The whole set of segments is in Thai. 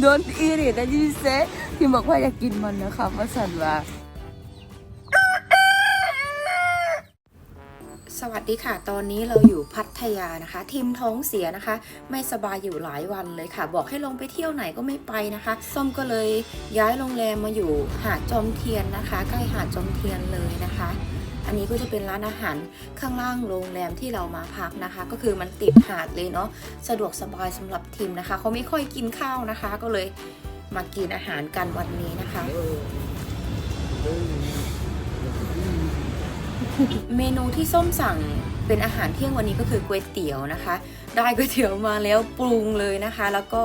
โดนอีรินะยูเซที่บอกว่าอยากกินมันนะคะมาสั่นว่า สวัสดีค่ะ ตอนนี้เราอยู่พัทยานะคะ ทีมท้องเสียนะคะ ไม่สบายอยู่หลายวันเลยค่ะ บอกให้ลงไปเที่ยวไหนก็ไม่ไปนะคะ ส้มก็เลยย้ายโรงแรมมาอยู่หาดจอมเทียนนะคะ ใกล้หาดจอมเทียนเลยนะคะ อันนี้ก็จะเป็นร้านอาหารข้างล่างโรงแรมที่เรามาพักนะคะ ก็คือมันติดหาดเลยเนาะสะดวกสบายสำหรับทีมนะคะเขาไม่ค่อยกินข้าวนะคะ ก็เลยมากินอาหารกันวันนี้นะคะเมนูที่ส้มสั่งเป็นอาหารเที่ยงวันนี้ก็คือก๋วยเตี๋ยวนะคะ ได้ก๋วยเตี๋ยวมาแล้วปรุงเลยนะคะ แล้วก็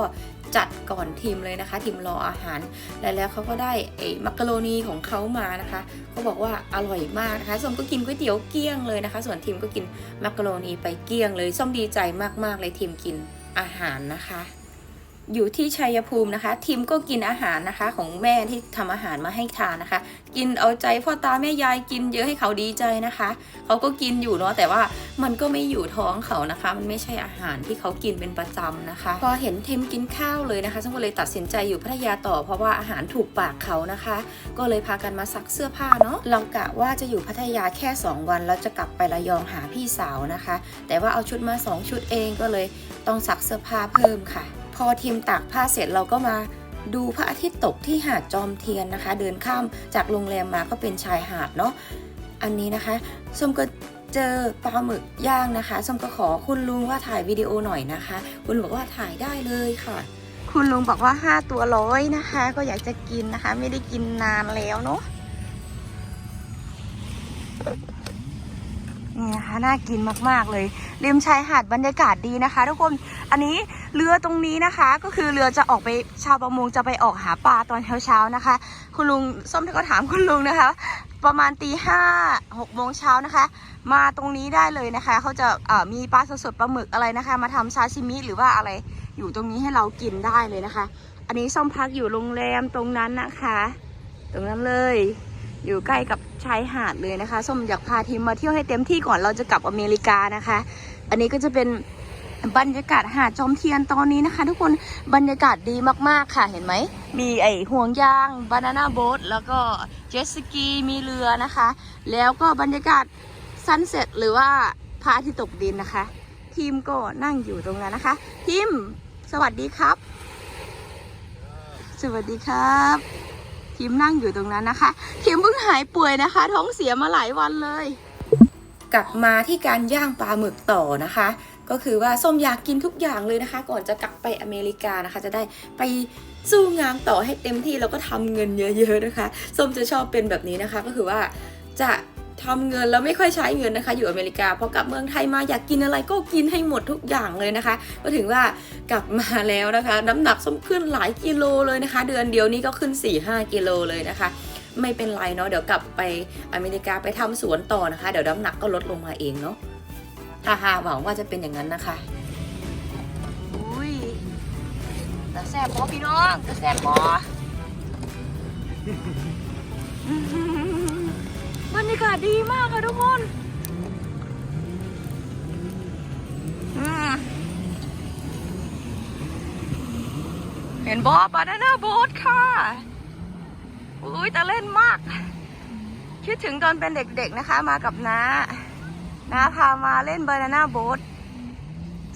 จัดก่อนทีมเลยนะคะ ทีมรออาหาร แล้วแล้วเขาก็ได้ไอ้มักกะโรนีของเขามานะคะเขาบอกว่าอร่อยมากนะคะส้มก็กินก๋วยเตี๋ยวเกี้ยงเลยนะคะ ส่วนทีมก็กินมักกะโรนีไปเกี้ยงเลยส้มดีใจมากๆเลยทีมกินอาหารนะคะ อยู่ที่ชัยภูมินะคะ ทีมก็กินอาหารนะคะ ของแม่ที่ทำอาหารมาให้ทานนะคะ กินเอาใจพ่อตาแม่ยายกินเยอะให้เขาดีใจนะคะ เขาก็กินอยู่เนาะแต่ว่ามันก็ไม่อยู่ท้องเขานะคะ มันไม่ใช่อาหารที่เขากินเป็นประจำนะคะ พอเห็นทีมกินข้าวเลยนะคะฉันก็เลยตัดสินใจอยู่พัทยาต่อเพราะว่าอาหารถูกปากเขานะคะ ก็เลยพากันมาซักเสื้อผ้าเนาะเรากะว่าจะอยู่พัทยาแค่ 2 วันแล้วจะกลับไประยองหาพี่สาวนะคะ แต่ว่าเอาชุดมา 2 ชุดเองก็เลยต้องซักเสื้อผ้าเพิ่มค่ะ พอทีมตากผ้าเสร็จเราก็มาดูพระอาทิตย์ตกที่หาดจอมเทียนนะคะ เดินข้ามจากโรงแรมมาก็เป็นชายหาดเนาะอันนี้นะคะส้มก็เจอปลาหมึกย่างนะคะส้มก็ขอคุณลุงว่าถ่ายวิดีโอหน่อยนะคะ คุณลุงบอกว่าถ่ายได้เลยค่ะ คุณลุงบอกว่า 5 ตัวร้อยนะคะ ก็อยากจะกินนะคะ ไม่ได้กินนานแล้วเนาะนี่นะคะน่ากินมากๆเลยริมชายหาดบรรยากาศดีนะคะ ทุกคนอันนี้ เรือตรงนี้นะคะ ก็คือเรือจะออกไปชาวประมงจะไปออกหาปลาตอนเช้าๆนะคะ คุณลุงส้มก็ถามคุณลุงนะคะ ประมาณตีห้าหกโมงเช้านะคะ มาตรงนี้ได้เลยนะคะเขาจะมีปลาสดๆปลาหมึกอะไรนะคะ มาทำซาชิมิหรือว่าอะไรอยู่ตรงนี้ให้เรากินได้เลยนะคะ อันนี้ส้มพักอยู่โรงแรมตรงนั้นนะคะ ตรงนั้นเลยอยู่ใกล้กับชายหาดเลยนะคะ ส้มอยากพาทีมมาเที่ยวให้เต็มที่ก่อนเราจะกลับอเมริกานะคะ อันนี้ก็จะเป็น บรรยากาศหาดจอมเทียนตอนนี้นะคะ ทุกคนบรรยากาศดีมากๆค่ะเห็นไหม มีไอห่วงยางบานาน่าโบ๊ทแล้วก็เจ็ตสกีมีเรือนะคะ แล้วก็บรรยากาศซันเซ็ตหรือว่าพระอาทิตย์ตกดินนะคะ ทีมก็นั่งอยู่ตรงนั้นนะคะ ทีมสวัสดีครับ สวัสดีครับ ทีมนั่งอยู่ตรงนั้นนะคะทีมเพิ่งหายป่วยนะคะ ท้องเสียมาหลายวันเลย กลับมาที่การย่างปลาหมึกต่อนะคะ ก็คือว่าส้มอยากกินทุกอย่างเลยนะคะ ก่อนจะกลับไปอเมริกานะคะ จะได้ไปสู้งานต่อให้เต็มที่แล้วก็ทำเงินเยอะๆนะคะส้มจะชอบเป็นแบบนี้นะคะ ก็คือว่าจะทำเงินแล้วไม่ค่อยใช้เงินนะคะ อยู่อเมริกาพอกลับเมืองไทยมาอยากกินอะไรก็กินให้หมดทุกอย่างเลยนะคะ ก็ถึงว่ากลับมาแล้วนะคะ น้ำหนักส้มขึ้นหลายกิโลเลยนะคะ เดือนเดียวนี้ก็ขึ้น 4-5 กิโลเลยนะคะไม่เป็นไรเนาะเดี๋ยวกลับไปอเมริกาไปทำสวนต่อนะคะ เดี๋ยวน้ำหนักก็ลดลงมาเองเนาะ ฮ่าฮ่าหวังว่าจะเป็นอย่างนั้นนะคะอุ้ยต่แซ่บพอพี่น้องต่แซ่บพอบรรยากาศดีมากค่ะทุกคนเห็นบอบานาน่าโบ๊ทค่ะอุ้ยแต่เล่นมาก คิดถึงตอนเป็นเด็กๆนะคะ มากับน้า น้าพามาเล่นบานาน่าโบ๊ท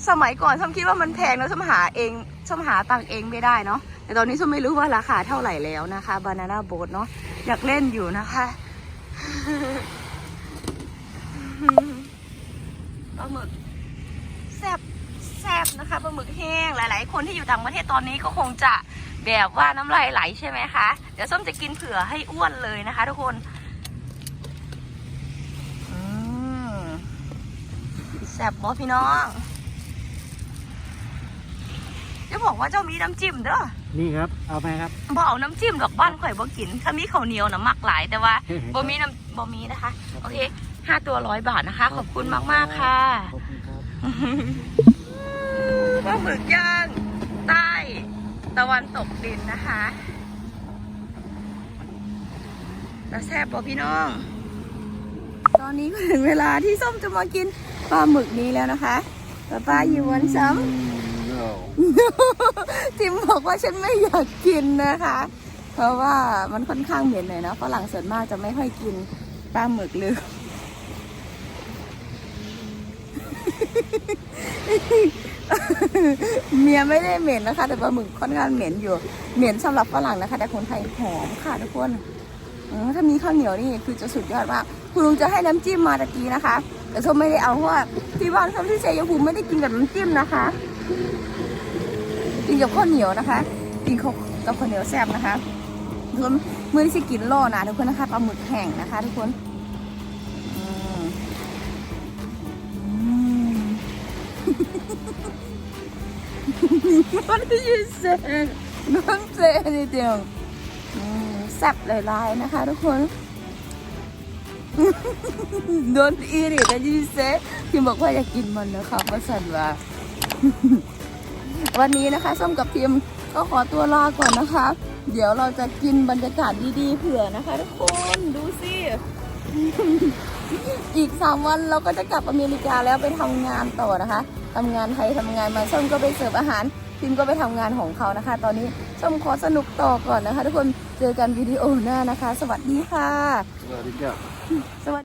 สมัยก่อนส้มคิดว่ามันแพงแล้วส้มหาเองส้มหาตังเองไม่ได้เนาะแต่ตอนนี้ส้มไม่รู้ว่าราคาเท่าไหร่แล้วนะคะบานาน่าโบ๊ทเนาะอยากเล่นอยู่นะคะปลาหมึกแซบแซบนะคะปลาหมึกแห้งหลาย ๆ คนที่อยู่ต่างประเทศตอนนี้ก็คงจะแบบว่าน้ำลายไหลใช่ไหมคะ เดี๋ยวส้มจะกินเผื่อให้อ้วนเลยนะคะ ทุกคนอืม แซบบอพี่น้องจะบอกว่าเจ้ามีน้ำจิ้มเด้อนี่ครับ เอาไปครับบ่เอาน้ำจิ้มดอกบ้านข่อยบ่กิน ถ้ามีข้าวเหนียวนะมักหลายแต่ว่าบ่มีน้ำบ่มีนะคะ โอเคห้าตัวร้อยบาทนะคะ ขอบคุณมากมากๆค่ะขอบคุณครับปลาหมึกย่างใต้ตะวันตกดินนะคะแล้วแซ่บป่ะพี่น้อง ตอนนี้ก็ถึงเวลาที่ส้มจะมากิน ปลาหมึกนี้แล้วนะคะป้าป้าอยู่วันซ้ No. ำทิมบอกว่าฉันไม่อยากกินนะคะ เพราะว่ามันค่อนข้างเหม็นหน่อยนะฝรั่งส่วนมากจะไม่ค่อยกินปลาหมึกเลยเมียไม่ได้เหม็นนะคะ แต่ปลาหมึกค่อนข้างเหม็นอยู่ เหม็นสำหรับฝรั่งนะคะ แต่คนไทยหอมค่ะทุกคนอืม ถ้ามีข้าวเหนียวนี่คือจะสุดยอดมากคุณลุงจะให้น้ำจิ้มมาตะกี้นะคะ แต่ส้มไม่ได้เอาเพราะว่าที่บ้านส้มที่เชยภูมิไม่ได้กินกับน้ำจิ้มนะคะกินกับข้าวเหนียวนะคะกินกับข้าวเหนียวแซ่บนะคะทุกคนมื่อที่จะกินล่นะทุกคนนะคะปลาหมึกแห้งนะคะ ทุกคนอืมอืม What did you say? Don't say anything. อืม แซ่บหลายๆนะคะ ทุกคน Don't eat it that you say ที่บอกว่าอยากกินมันนะคะประสันว่าวันนี้นะคะส้มกับพิมก็ขอตัวลาก่อนนะคะ เดี๋ยวเราจะกินบรรยากาศดีๆเผื่อนะคะ ทุกคนดูสิอีกสามวันเราก็จะกลับอเมริกาแล้วไปทำงานต่อนะคะทำงานไทยทำงานมาส้มก็ไปเสิร์ฟอาหารพิมก็ไปทำงานของเขานะคะ ตอนนี้ส้มขอสนุกต่อก่อนนะคะ ทุกคน เจอกันวิดีโอหน้านะคะ สวัสดีค่ะ Let it go. สวัสดี